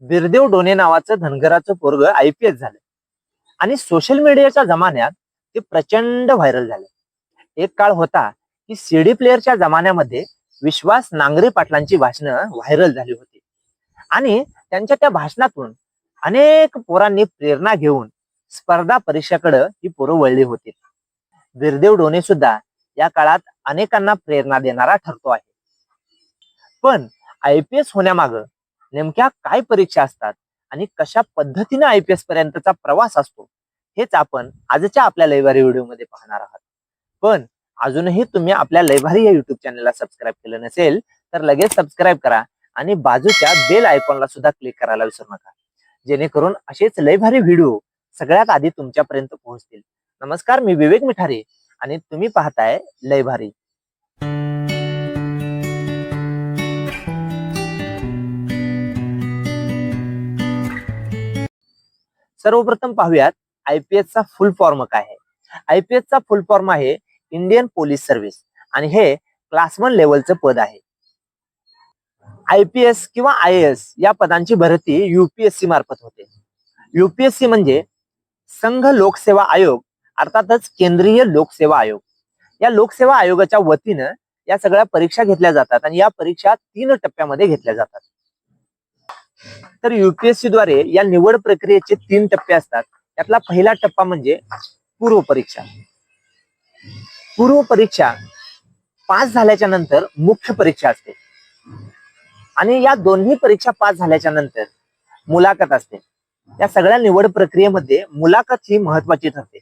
बिरदेव डोने नावाचं धनगराचं पोरग I P S झालं. आणि सोशल मीडियाच्या जमान्यात ते प्रचंड व्हायरल झालं. एक काळ होता की सीडी प्लेअरच्या जमान्यामध्ये विश्वास नांगरे पाटलांची भाषणं व्हायरल झाली होती. आणि त्यांच्या त्या भाषणातून अनेक पोरांनी प्रेरणा घेऊन स्पर्धा परीक्षेकडे ही पोरं वळली होती. बिरदेव डोने सुद्धा या काळात अनेकांना प्रेरणा देणारा ठरतो आहे. पण आय पी एस होण्यामागं नेमक्या काय परीक्षा असतात आणि कशा पद्धतीने आय पी एस पर्यंतचा प्रवास असतो हेच आपण आजच्या आपल्या लैवारी व्हिडिओमध्ये पाहणार आहात. पण अजूनही तुम्ही आपल्या लयभारी या युट्यूब चॅनलला सबस्क्राईब केलं नसेल तर लगेच सबस्क्राईब करा आणि बाजूच्या बेल आयकॉनला सुद्धा क्लिक करायला विसरू नका. जेणेकरून असेच लयभारी व्हिडिओ सगळ्यात आधी तुमच्यापर्यंत पोहोचतील. नमस्कार मी विवेक मिठारे आणि तुम्ही पाहताय लयभारी. सर्वप्रथम पाहूयात आयपीएस चा फुल फॉर्म काय आहे? आयपीएस चा फुल फॉर्म आहे इंडियन पोलीस सर्व्हिस आणि हे क्लास वन लेवलचं पद आहे. आयपीएस किंवा आय एस या पदांची भरती युपीएससी मार्फत होते. युपीएससी म्हणजे संघ लोकसेवा आयोग अर्थातच केंद्रीय लोकसेवा आयोग. या लोकसेवा आयोगाच्या वतीनं या सगळ्या परीक्षा घेतल्या जातात आणि या परीक्षा तीन टप्प्यामध्ये घेतल्या जातात. तर युपीएससी द्वारे या निवड प्रक्रियेचे तीन टप्पे असतात. त्यातला पहिला टप्पा म्हणजे पूर्व परीक्षा. पूर्व परीक्षा पास झाल्याच्यानंतर मुख्य परीक्षा असते. आणि या दोन्ही परीक्षा पास झाल्याच्यानंतर मुलाखत असते. या सगळ्या निवड प्रक्रियेमध्ये मुलाखत ही महत्वाची ठरते.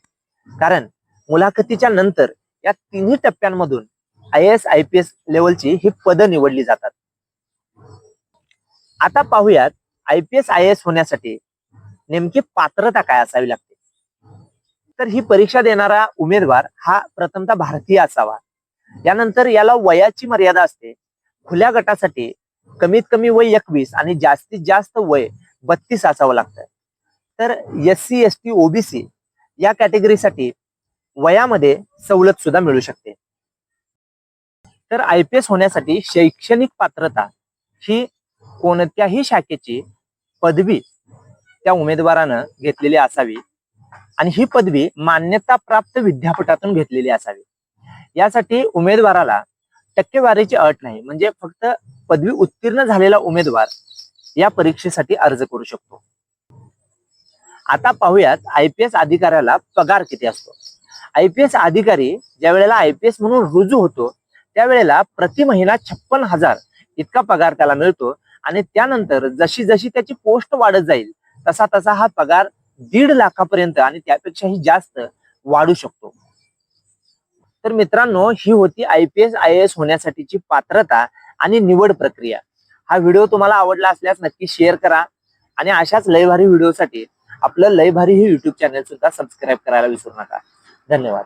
कारण मुलाखतीच्या नंतर या तिन्ही टप्प्यांमधून I S I P S लेवलची ही पदं निवडली जातात. आता पाहूयात I P S I S होण्यासाठी नेमकी पात्रता काय असावी लागते? तर ही परीक्षा देणारा उमेदवार हा प्रथमतः भारतीय असावा. यानंतर याला वयाची मर्यादा असते. खुल्या गटासाठी कमीत कमी वय एकवीस आणि जास्तीत जास्त वय बत्तीस असावं लागतं. तर S C S T OBC या कॅटेगरीसाठी वयामध्ये सवलत सुद्धा मिळू शकते. तर आय पी एस होण्यासाठी शैक्षणिक पात्रता ही कोणत्याही शाखेची पदवी त्या उमेदवारानं घेतलेली असावी आणि ही पदवी मान्यता प्राप्त विद्यापीठातून घेतलेली असावी. यासाठी उमेदवाराला टक्केवारीची अट नाही म्हणजे फक्त पदवी उत्तीर्ण झालेला उमेदवार या परीक्षेसाठी अर्ज करू शकतो. आता पाहूयात आय पी एस अधिकाऱ्याला पगार किती असतो. आय पी एस अधिकारी ज्या वेळेला आय पी एस म्हणून रुजू होतो त्यावेळेला प्रति महिना छप्पन हजार इतका पगार त्याला मिळतो आणि त्यानंतर जशी जशी त्याची पोस्ट वाढत जाईल तसा तसा हा पगार दीड लाखापर्यंत आणि त्यापेक्षाही जास्त वाढू शकतो. तर मित्रांनो ही होती I P S I S होण्यासाठीची पात्रता आणि निवड प्रक्रिया. हा व्हिडिओ तुम्हाला आवडला असल्यास नक्की शेअर करा आणि अशाच लयभारी व्हिडिओसाठी आपलं लयभारी हे युट्यूब चॅनल सुद्धा सबस्क्राईब करायला विसरू नका. धन्यवाद.